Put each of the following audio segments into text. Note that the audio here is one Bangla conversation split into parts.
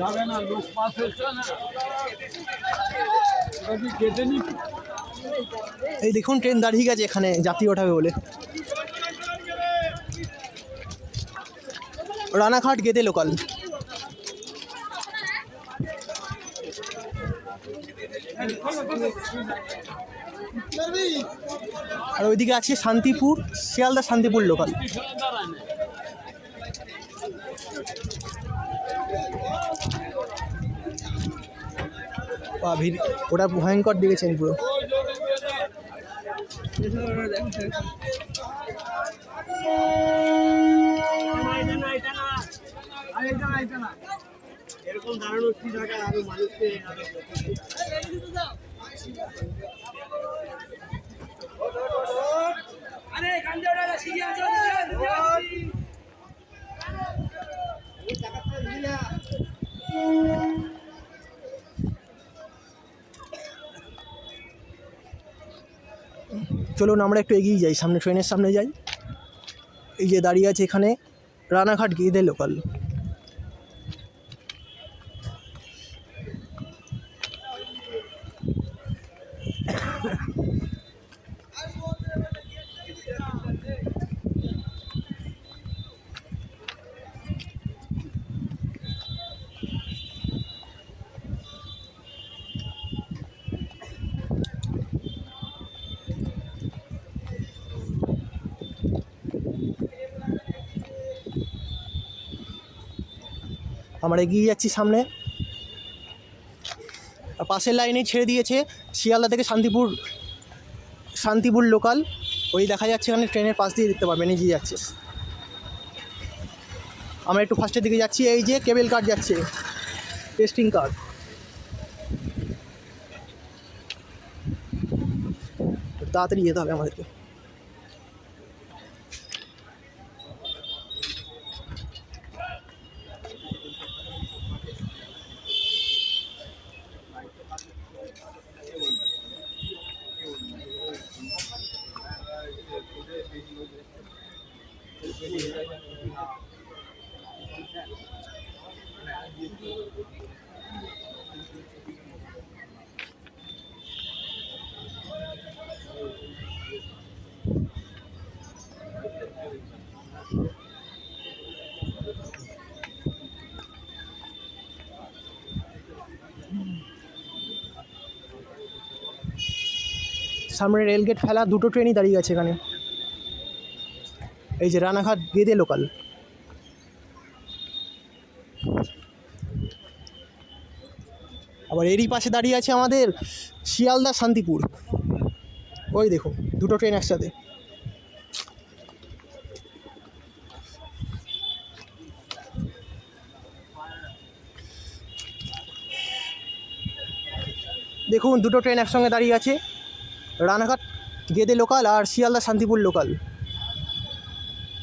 যাবে না, লোক হচ্ছে না। কেটে নি এই দেখুন, ট্রেন দাঁড়িয়ে গেছে এখানে, যাত্রী ওঠাবে বলে। রানাঘাট গেদে লোকাল আর ওইদিকে আছে শান্তিপুর শিয়ালদা শান্তিপুর লোকাল ওটা ভয়ঙ্কর দেখেছেন পুরো। এরকম দাঁড়ানোর জায়গায় আরও মানুষকে চলুন আমরা একটু এগিয়ে যাই সামনে ট্রেনের সামনে যাই। এই যে দাঁড়িয়ে আছে এখানে রানাঘাট গেদে লোকাল। আমরা এগিয়ে যাচ্ছি সামনে। পাশের লাইনে ছেড়ে দিয়েছে শিয়ালদা থেকে শান্তিপুর শান্তিপুর লোকাল ওই দেখা যাচ্ছে এখানে ট্রেনের পাশ দিয়ে দেখতে পারবেন, এগিয়ে যাচ্ছে। আমরা একটু ফার্স্টের দিকে যাচ্ছি, এই যে কেবল কার্ড যাচ্ছে টেস্টিং কার্ড তাড়াতাড়ি যেতে হবে আমাদেরকে। সামনে রেলগেট ফেলা দুটো ট্রেনই দাঁড়িয়ে গেছে এখানে। এই যে রানাঘাট গেদে লোকাল আবার এরই পাশে দাঁড়িয়ে আছে আমাদের শিয়ালদা শান্তিপুর। ওই দেখো, দুটো ট্রেন একসাথে। দেখুন, দুটো ট্রেন একসঙ্গে দাঁড়িয়ে আছে। রানাঘাট, গেদে লোকাল আর শিয়ালদা শান্তিপুর লোকাল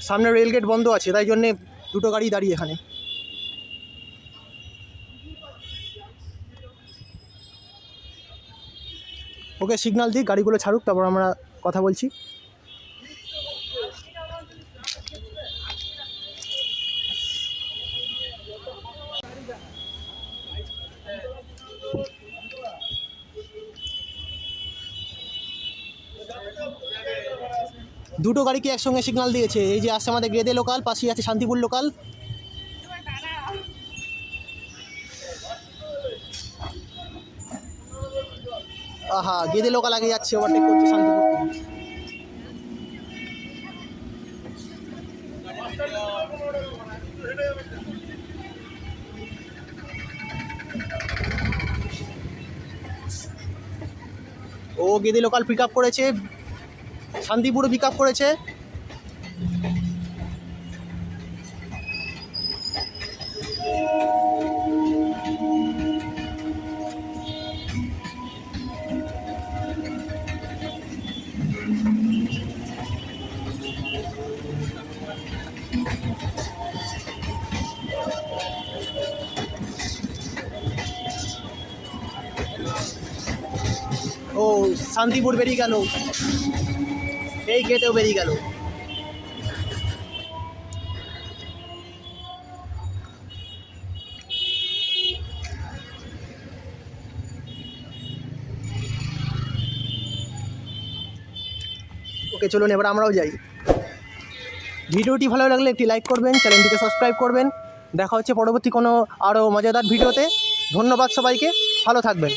সামনে রেলগেট বন্ধ আছে, তাই জন্যে দুটো গাড়ি দাঁড়িয়ে এখানে। ওকে সিগনাল দিই, গাড়িগুলো ছাড়ুক, তারপর আমরা কথা বলছি। দুটো গাড়িকে একসঙ্গে সিগনাল দিয়েছে? এই যে আসছে আমাদের গেদে লোকাল পাশেই আছে শান্তিপুর লোকাল আহা গেদে লোকা আগে যাচ্ছে ওভারটেক করছে শান্তিপুর। ও গেদে লোকাল পিক আপ করেছে, শান্তিপুরে পিক আপ করেছে। ও, শান্তিপুর বেরিয়ে গেল। এই গেটেও বেরিয়ে গেল। ওকে, চলুন, এবার আমরাও যাই। ভিডিওটি ভালো লাগলে একটি লাইক করবেন চ্যানেলটিকে সাবস্ক্রাইব করবেন। দেখা হচ্ছে পরবর্তী কোনো আরও মজাদার ভিডিওতে। ধন্যবাদ সবাইকে। ভালো থাকবেন।